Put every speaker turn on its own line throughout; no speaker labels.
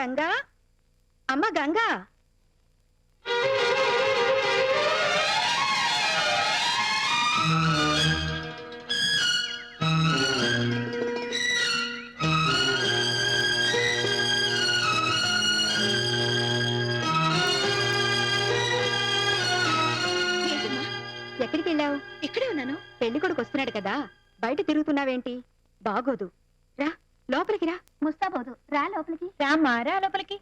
గంగా? అమ్మ గంగా? ఎక్కడికి వెళ్ళావు?
ఇక్కడే ఉన్నాను.
పెళ్ళి కొడుకు వస్తున్నాడు కదా. బయట తిరుగుతున్నావేంటి? బాగోదు. రా. లోపలికి రా.
ముస్తాబోదు. రా లోపలికి.
రామ్మా రా లోపలికి.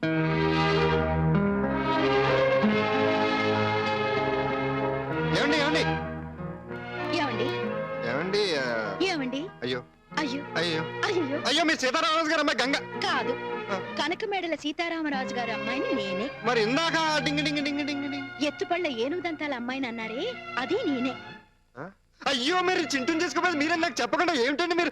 ఏమండి ఏమండి?
ఏమండి?
ఏమండి ఆ,
ఏమండి?
అయ్యో.
అయ్యో.
అయ్యో
అయ్యో
అయ్యో మీ సీతారామరాజు గారు అమ్మాయి గంగ.
కాదు.
ఆ.
కనకమేడల సీతారామరాజు గారి అమ్మాయిని నేనే.
మరి ఇందాక డింగ్ డింగ్ డింగ్ డింగ్ డింగ్.
ఎత్తుపళ్ళ ఏనుగుదంతాల అమ్మాయిని అన్నారే అది నేనే.
అయ్యో మీరు చింటూని చేసుకోవాలి మీరే నాకు చెప్పకుండా ఏమిటండి మీరు?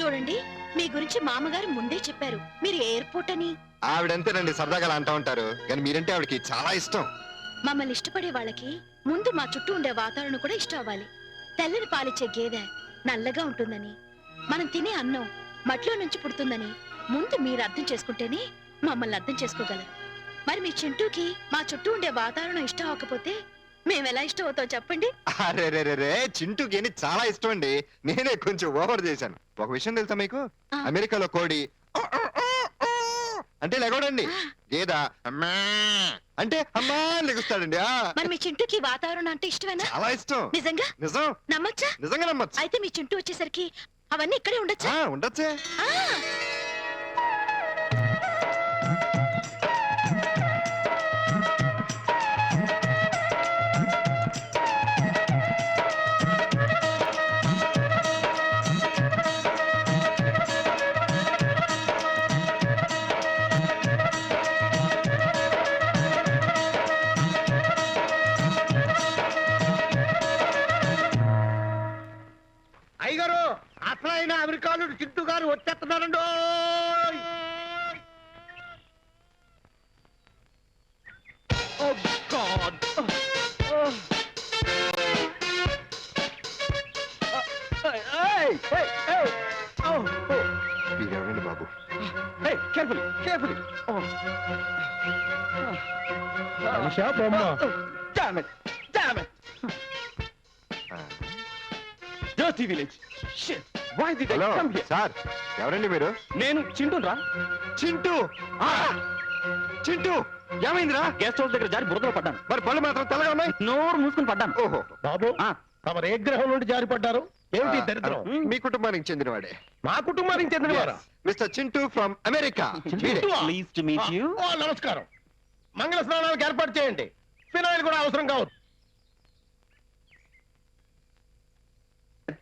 చూడండి మీ గురించి మామగారు ముందే చెప్పారు. మీరు ఎయిర్పోర్ట్ అని?
ఆవిడంతేనండి సరదాగా అలా అంటూ ఉంటారు. కానీ మీరంటే ఆవిడకి చాలా ఇష్టం.
మమ్మల్ని ఇష్టపడే వాళ్ళకి ముందు మా చుట్టూ ఉండే వాతావరణం కూడా ఇష్టం అవ్వాలి. తెల్లని పాలిచ్చే గేదె నల్లగా ఉంటుందని మనం తినే అన్నం మట్లో నుంచి పుడుతుందని ముందు మీరు అర్థం చేసుకుంటేనే మమ్మల్ని అర్థం చేసుకోగలరు. మరి మీ చింటూకి మా చుట్టూ ఉండే వాతావరణం ఇష్టం అవ్వకపోతే మేము ఎలా ఇష్టం అవుతాం చెప్పండి?
అరే రే రే రే చింటూకి అని చాలా ఇష్టం అండి నేనే కొంచెం ఓవర్ చేశాను. ఒక విషయం తెలుసా మీకు. అమెరికాలో కోడి. అంటే లెగవడండి. గేదా. అమ్మా. అంటే అమ్మా లెగుస్తాడండి. ఆ,
మరి మీ చింటూకి వాతావరణం అంటే ఇష్టమేనా?
చాలా ఇష్టం.
నిజంగా?
నిజం.
నమ్మచ్చా?
నిజంగా నమ్మచ్చు.
అయితే మీ చింటూ వచ్చేసరికి అవన్నీ ఇక్కడే ఉండొచ్చా?
ఉండొచ్చే.
అయ్యగారు అసలైన అమెరికాను చింటూ గారు వచ్చేస్తున్నారండి Oh God! Oh,
మీరెవరండి బాబు
carefully. Oh.
మనిషా బొమ్మ
హలో
come here?
సార్ ఎవరండి మీరు?
నేను చింటూరా
చింటూ? ఆ, చింటూ ఏమైందిరా?
గెస్ట్ హౌస్ దగ్గర జారి బురదలో పడ్డాను.
మరి పళ్ళు మాత్రం తెల్లగా ఉన్నాయి?
నోరు మూసుకుని పడ్డాను.
ఓహో.
బాబు
ఆ.
తమరు ఏ గ్రహం నుండి జారిపడ్డారు ఏమిటి ఈ దరిద్రం?
ఆ, మీ కుటుంబానికి చెందినవాడే.
మా కుటుంబానికి చెందినవారా
mister Chintu from America
please to meet you
ఓ నమస్కారం. మంగళ స్నానాలకు ఏర్పాటు చేయండి. ఫినాయిల్ కూడా అవసరం కావచ్చు
బాబు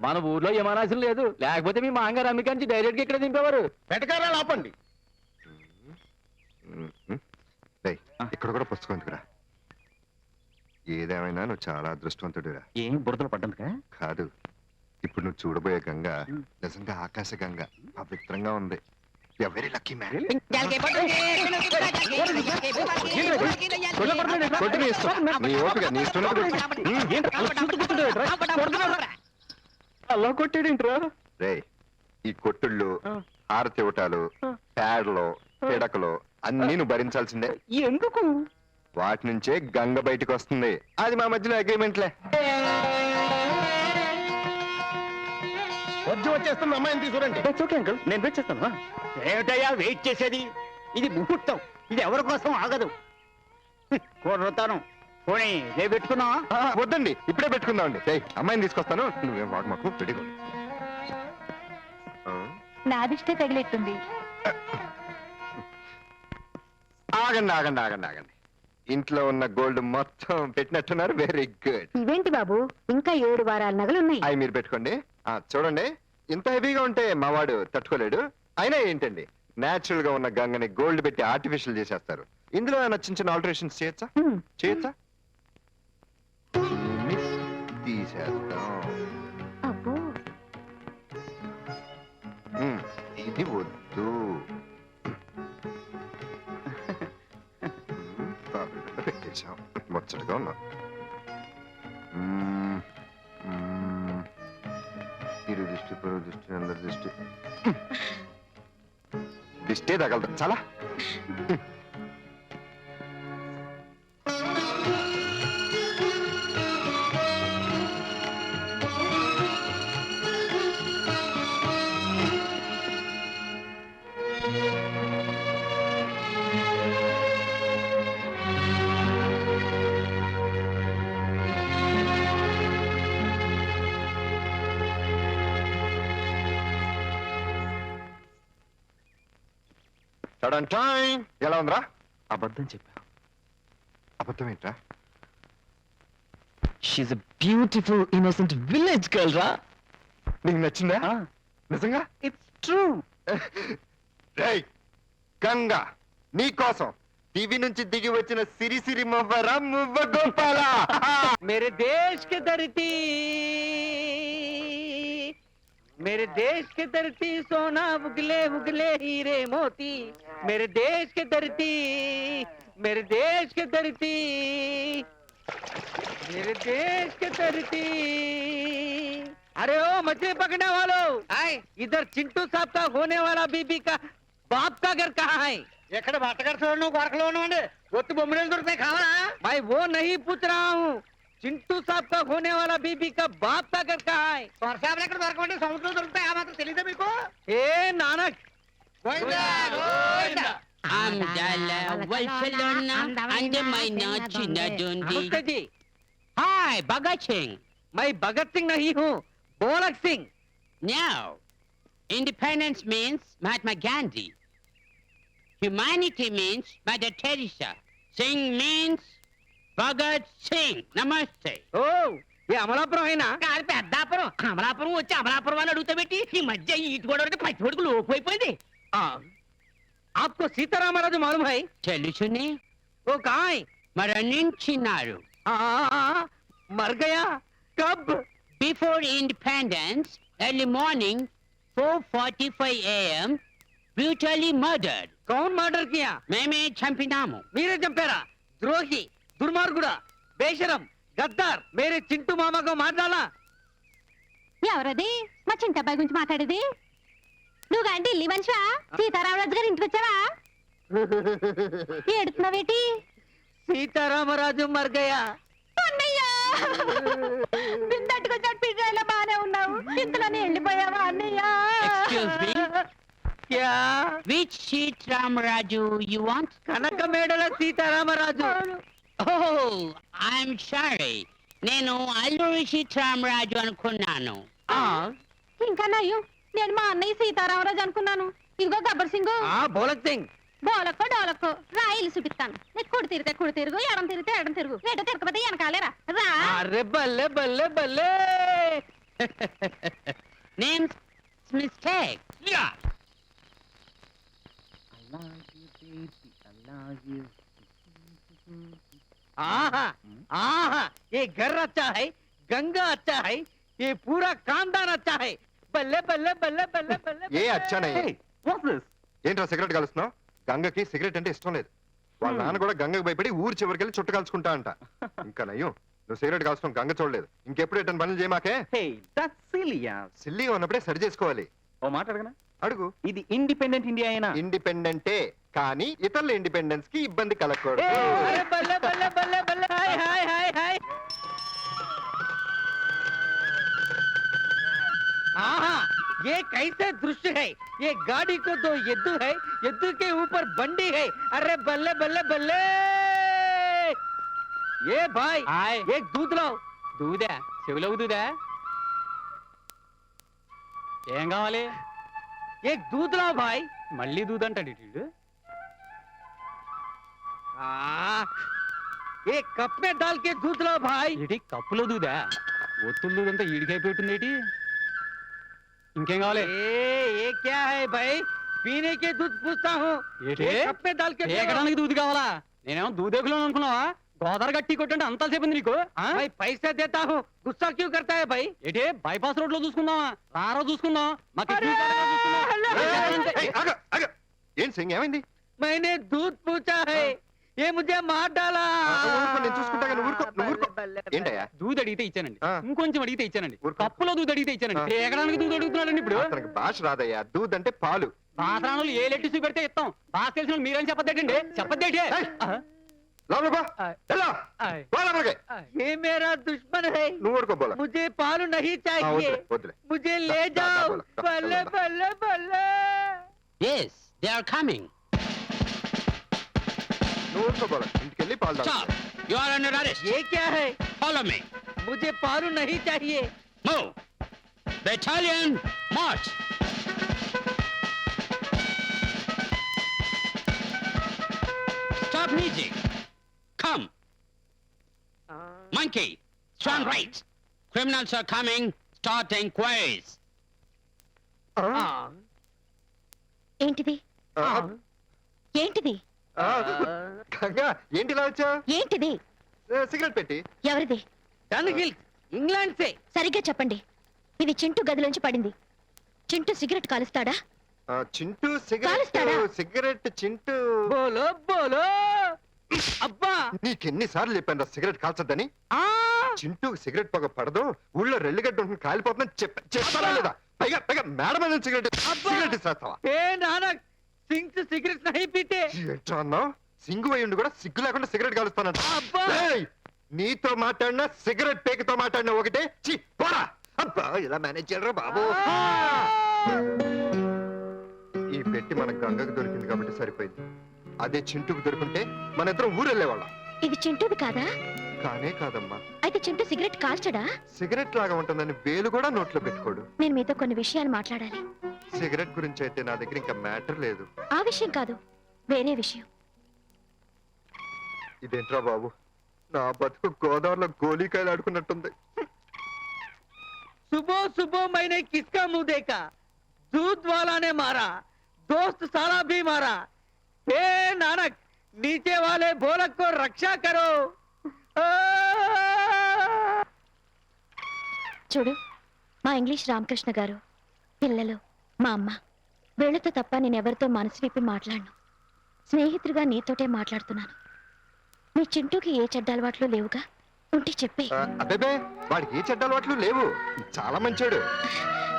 మన ఊర్లో విమానాశం లేదు. లేకపోతే మీ మాంగారు అమెరికా నుంచి డైరెక్ట్గా ఇక్కడ దింపేవారు.
వెటకారాలు ఆపండి.
ఇక్కడ కూడా పుస్తకం ఎందుకురా? ఏదేమైనా నువ్వు చాలా అదృష్టవంతుడిరా
ఏం బురదలో పడ్డానుకా
కాదు ఇప్పుడు నువ్వు చూడబోయే గంగ నిజంగా ఆకాశ గంగ పవిత్రంగా ఉంది వెరీ లక్కీ మ్యాన్
అలా కొట్టాడేంట్రా
రే ఈ కొట్టుళ్ళు హారతి ఇవ్వటాలు ప్యాడ్లు పిడకలు అన్ని నువ్వు భరించాల్సిందే
ఎందుకు
వాటి నుంచే గంగ బయటకు వస్తుంది. అది మా మధ్యలో అగ్రిమెంట్లే
వచ్చి వచ్చేస్తున్న అమ్మాయిని తీసుకురండి.
ఓకే అంకుల్ నేను వెయిట్ చేస్తాను ఏమిటయ్యా వెయిట్ చేసేది? ఇది ముహూర్తం. ఇది ఎవరి కోసం ఆగదు. కుర్రతాను. పోనీ రేపు పెట్టుకున్నావా
ఆ, వద్దండి. ఇప్పుడే పెట్టుకుందామండి. రేయ్, అమ్మాయిని తీసుకొస్తాను. నువ్వేం వాడు మాకు. ఆ,
నాదిష్టే తగిలెట్టుంది.
ఆగండి ఆగండి ఆగండి ఆగండి. ఇంట్లో ఉన్న గోల్డ్ మొత్తం పెట్టినట్టున్నారు. వెరీ గుడ్
ఇవేంటి బాబు? ఇంకా ఏడు వారాల నగలున్నాయి.
అవి మీరు పెట్టుకోండి. ఆ చూడండి. ఇంత హెవీగా ఉంటే మా వాడు తట్టుకోలేడు. అయినా ఏంటండి? నేచురల్గా ఉన్న గంగని గోల్డ్ పెట్టి ఆర్టిఫిషియల్ చేసేస్తారు. ఇందులో ఏమైనా చిన్న చిన్న ఆల్టరేషన్స్ చేయొచ్చా?
హ్మ్.
చేయొచ్చా? తీసేస్తాం.
అబ్బో. పెట్టేశాం. ముచ్చటగా ఉన్నా.
ఇరు దృష్టి పొరుగు దృష్టి అందరి దృష్టి. దిష్టే తగలదు. చాలా. Sudden time. ఎలా ఉందిరా?
అబద్ధం చెప్పాను
అబద్ధం ఏంట్రా?
She's a beautiful innocent village girl రా.
నీకు నచ్చిందా? నిజంగా?
ఇట్స్ ట్రూ
రేయ్ గంగా నీ కోసం టీవీ నుంచి దిగి వచ్చిన సిరి సిరి మువ్వరా మువ్వ గోపాల?
మేరే దేశ్కి ధరితీ. मेरे देश की धरती सोना उगले उगले हीरे मोती मेरे देश की धरती मेरे देश की धरती मेरे देश की धरती अरे ओ मछली पकड़ने वालों इधर चिंटू साहब का होने वाला बीबी का बाप का घर कहाँ है ఎక్కడ బట్టగడతాడు గొరకలో ఉన్నాండి ఒత్తి బొమ్మలు దొరుకుతాయి కావాలా मैं वो नहीं पूछ रहा हूँ चिंटू साहब का होने वाला बीबी का बाप का घर कहा है? और साहब लेकर दरकोंडे समुद्र दरकता
मात्र चली ए नानक।
जोंडी जी
हाय भगत सिंह।
मैं भगत सिंह नहीं हूँ बोलक Singh.
Now independence means Mahatma Gandhi humanity means mother Teresa. Singh means Bhagat Singh నమస్తే
ఓ ये అమలాపురం అయినా
కాదు పెద్దాపురం అమలాపురం వచ్చి అమలాపురం అని అడుగుతా పెట్టి ఈ మధ్య ఈటు కూడా పచ్చి కొడుకు లోపు అయిపోయింది
आपको सीतारामराजु मालूम है
తెలుసుని
वो कहाँ है
మరణించినారు
आ, आ, आ, मर गया कब
Before independence, early morning, 4:45 a.m., brutally murdered.
कौन मर्डर किया
మేమే చంపినాము
మీరే చంపారా ద్రోహి దుర్మార్గుడా బేషరం గద్దార్ మేరే చింటూ మామకు మాట్లాడాలా
ఎవరది? మా చింతబ్బాయి గురించి మాట్లాడేది? నువ్వు అంటే ఇల్లి మనిషివా? సీతారామరాజు గారి ఇంటికి వచ్చావా? ఏడుతున్నావేటి
సీతారామరాజు మర్ గయా
అన్నయ్యా బిందట్టుకొచ్చాడు పిజ్జాలో బానే ఉన్నావు. ఇంతలోనే వెళ్ళిపోయావా అన్నయ్యా?
Excuse me?
క్యా
Which you want?
కనక మేడల సీతారామరాజు
I'm sorry. నేను అల్లూరి సీతారామరాజు అనుకున్నాను.
ఆ,
ఇంకా నయ్యం నేను మా అన్నయ్య సీతారామరాజు అనుకున్నాను. ఇదిగో గబ్బర్ సింగ్.
ఆ బోలక్ సింగ్.
బోలక్కో డోలక్కో. రా ఇల్లు చూపిస్తాను. నీకు కుడి తిరిగితే కుడి తిరుగు ఎడం తిరిగితే ఎడం తిరుగు. ఎట తిరగకపోతే వెనకాలేరా? రా.
అరే బల్లే బల్లే బల్లే.
Name mistake. యా.
आहा आहा ये घर अच्छा है गंगा अच्छा है ये पूरा खानदान अच्छा है बल्ले बल्ले बल्ले बल्ले बल्ले
ఏ అచ్చానయ్య ఏంట్రా సిగరెట్ కలుస్తున్నావు గంగకి సిగరెట్ అంటే ఇష్టం లేదు వాళ్ళ నాన్న కూడా గంగకి భయపడి ఊరు చివరికి వెళ్ళి చుట్టు కాల్చుకుంటా అంట ఇంకా నయ్యం నువ్వు సిగరెట్ కాల్చడం గంగ చూడలేదు ఇంకెప్పుడు ఎట్టని పనులు చేయమాకే
హే దట్స్ సిలియా
సిల్లీగా ఉన్నప్పుడే సరి చేసుకోవాలి
ఓ మాట అడగనా
అడుగు
ఇది ఇండిపెండెంట్ ఇండియా అయినా
ఇండిపెండెంటే కానీ ఇతరుల ఇండిపెండెన్స్ కి ఇబ్బంది కలగకూడదు
अरे बल्ले बल्ले बल्ले बल्ले हाय हाय हाय हाय आहा ये कैसे दृश्य है ये गाड़ी को दो यद्दू है यद्दू के ऊपर बंडी है अरे बल्ले बल्ले बल्ले ये भाई
హాయ్
एक दूध लाओ
దూదా చెవిలోకి దూదా ఏం కావాలి?
ఏ దూదులా బాయ్?
మళ్ళీ
దూద్ అంటాడు ఇటు ఏ కప్ మే దాల్ దూదులా బాయ్?
ఇది కప్పులో దూదా? ఒత్తులు దూదంతా ఈడికైపోతుంది ఇంకేం కావాలి?
ఏ
క్యా
హై బాయ్? పీనే కే దూద్ పూస్తా
హూ. దూద్? కావాలా? నేనేమో దూదేకులో అనుకున్నావా గోదావరి గట్టి కొట్టంటే అంతా చెప్పింది నీకు ఆ?
भाई पैसे देता हूँ गुस्सा क्यों करता है भाई
ఏంటి బైపాస్ రోడ్ లో చూసుకుందామా రారో చూసుకుందాం మా కిడ్నీ కార్డులో చూసుకుందాం.
ఏయ్, ఏయ్, ఆగు, ఆగు. ఏం సింగ్ ఏమైంది
मैंने दूध पूछा है ఏ ముద్దే మార్ డాలా
ఆ, ఊరుకో, నేను చూసుకుంటా కానీ ఊరుకో, నువ్వు ఊరుకో. ఏంటయ్యా
దూది అడిగితే ఇచ్చానండి
ఆ.
ఇంకొంచెం అడిగితే ఇచ్చానండి
ఊరుకో.
కప్పులో దూది అడిగితే ఇచ్చానండి
ఆ.
తేగడానికి దూది అడుగుతున్నాడండి ఇప్పుడు
అతనికి భాష రాదయ్యా దూద్ అంటే పాలు
పాత్రాలు ఏ లెట్టి చూపెడితే ఇస్తాం బాగా తెలిసిన వాళ్ళు మీరేం చెప్పద్దేటండి చెప్పద్దేటి
ఏయ్.
ये मेरा दुश्मन है।
को बोला।
मुझे पाल नहीं चाहिए। मुझे ले जाओ। बल्ले बल्ले बल्ले
यस
दे। आर कमिंग को बोला इनके
पाल यू आर अंडर अरेस्ट
ये क्या है?
फॉलो मी
मुझे पालू नहीं चाहिए।
Move battalion march. Stop music monkey. Turn right. Criminals are coming. Start inquiries. Uh-huh.
Ah.
ఏంటిది?
Uh-huh. Ah.
ఏంటిది?
Uh-huh. Ah. గంగా ఏంటి ఇలా వచ్చా
ఏంటిది
సిగరెట్ పెట్టి.
ఎవరిది?
ఇంగ్లాండ్
సరిగ్గా చెప్పండి. ఇది చింటూ గదిలోంచి పడింది. Chintu cigarette కాలుస్తాడా?
Chintu Chintu
cigarette
cigarette Chintu.
బోలో బోలో. అబ్బా!
నీకెన్ని సార్లు చెప్పాను సిగరెట్ కాల్చొద్దని?
ఆ!
చింటూ సిగరెట్ పొగ పడదు ఊళ్ళో రెల్లిగడ్డ ఉంటుంది కాలిపోతుందని చెప్ప చెప్పాలా లేదా? పైగా పైగా మేడం మీద సిగరెట్! సిగరెట్ ఇస్తావా?
ఏ నానక్ సింగ్స్ సిగరెట్ నహీ పీతే.
అన్నావ్? సింగు అయ్యుండి కూడా సిగ్గు లేకుండా సిగరెట్ కాలుస్తానంట! నీతో మాట్లాడినా సిగరెట్ పేకతో మాట్లాడినా ఒకటే? చి పోరా! అబ్బా ఇలా మేనేజ్ చేయరా బాబు? ఈ పెట్టి మన గంగకు దొరికింది కాబట్టి సరిపోయింది. అదే చింటూకు దొరుకుంటే మన ఇద్దరం ఊరెళ్ళేవాళ్ళం
ఇది చింటూది కాదా
కానే కాదమ్మా
అయితే చింటూ సిగరెట్ కాల్చడా
సిగరెట్ లాగా ఉంటుందని వేలు కూడా నోట్లో పెట్టుకోడు
నేను మీతో కొన్ని విషయాలు మాట్లాడాలి
సిగరెట్ గురించి అయితే నా దగ్గర ఇంకా మ్యాటర్ లేదు
ఆ విషయం కాదు వేరే విషయం
ఇదేంట్రా బాబు నా బతుకు గోదావరిలో గోలీకాయలు ఆడుకున్నట్టుంది
सुबह सुबह मैंने किसका मुंह देखा दूध वाला ने मारा दोस्त साला भी मारा ఏ నానక్ నీచే వాలే బోలక్కో రక్షా కరో.
చూడు మా ఇంగ్లీష్ రామకృష్ణ గారు పిల్లలు మా అమ్మ వీళ్ళతో తప్ప నేను ఎవరితో మనసు విప్పి మాట్లాడను. స్నేహితుడిగా నీతోటే మాట్లాడుతున్నాను. మీ చింటూకి ఏ చెడ్డ అలవాట్లు లేవుగా? ఉంటే చెప్పే.
అబ్బేబే వాడికి ఏ చెడ్డ అలవాట్లు లేవు. చాలా మంచోడు.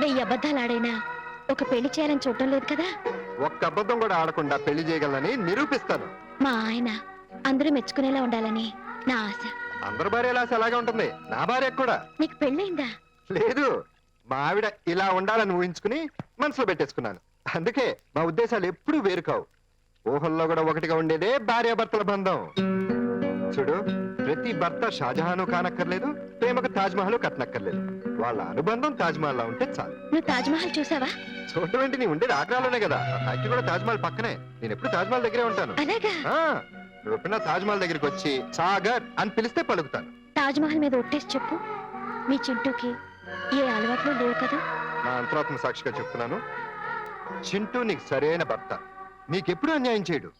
వెయ్యి అబద్ధాలాడైనా ఒక పెళ్ళి చేయాలని చూడటం లేదు కదా?
ఒక్క అబద్ధం కూడా ఆడకుండా పెళ్ళి చేయగలనని నిరూపిస్తాను.
మా ఆయన అందరూ మెచ్చుకునేలా ఉండాలని నా ఆశ.
అందరి భార్య లాస అలాగే ఉంటుంది? నా భార్య కూడా.
నీకు పెళ్ళయిందా?
లేదు. మా ఆవిడ ఇలా ఉండాలని ఊహించుకుని మనసులో పెట్టేసుకున్నాను. అందుకే మా ఉద్దేశాలు ఎప్పుడూ వేరు కావు. ఊహల్లో కూడా ఒకటిగా ఉండేదే భార్యాభర్తల బంధం. చూడు ప్రతి భర్త షాజహాను కానక్కర్లేదు ప్రేమకు తాజ్ మహల్ కట్టనక్కర్లేదు. వాళ్ళ అనుబంధం తాజ్ మహల్ లా ఉంటే చాలు.
నువ్వు తాజ్మహల్ చూసావా?
చూడటం ఏంటి? నీ ఉండేది ఆగ్రాలోనే కదా. ఫ్యాక్టరీ కూడా తాజ్ మహల్ పక్కనే. నేను ఎప్పుడు తాజ్ మహల్ దగ్గరే ఉంటాను.
అలాగా?
ఆ నువ్వు ఎప్పుడైనా తాజ్ మహల్ దగ్గరికి వచ్చి సాగర్ అని పిలిస్తే పలుకుతాను.
తాజ్మహల్ మీద ఒట్టేసి చెప్పు. మీ చింటూకి ఏ అలవాట్లు లేవు కదా?
నా అంతరాత్మ సాక్షిగా చెప్తున్నాను. చింటూ నీకు సరైన భర్త. నీకెప్పుడు అన్యాయం చేయడు.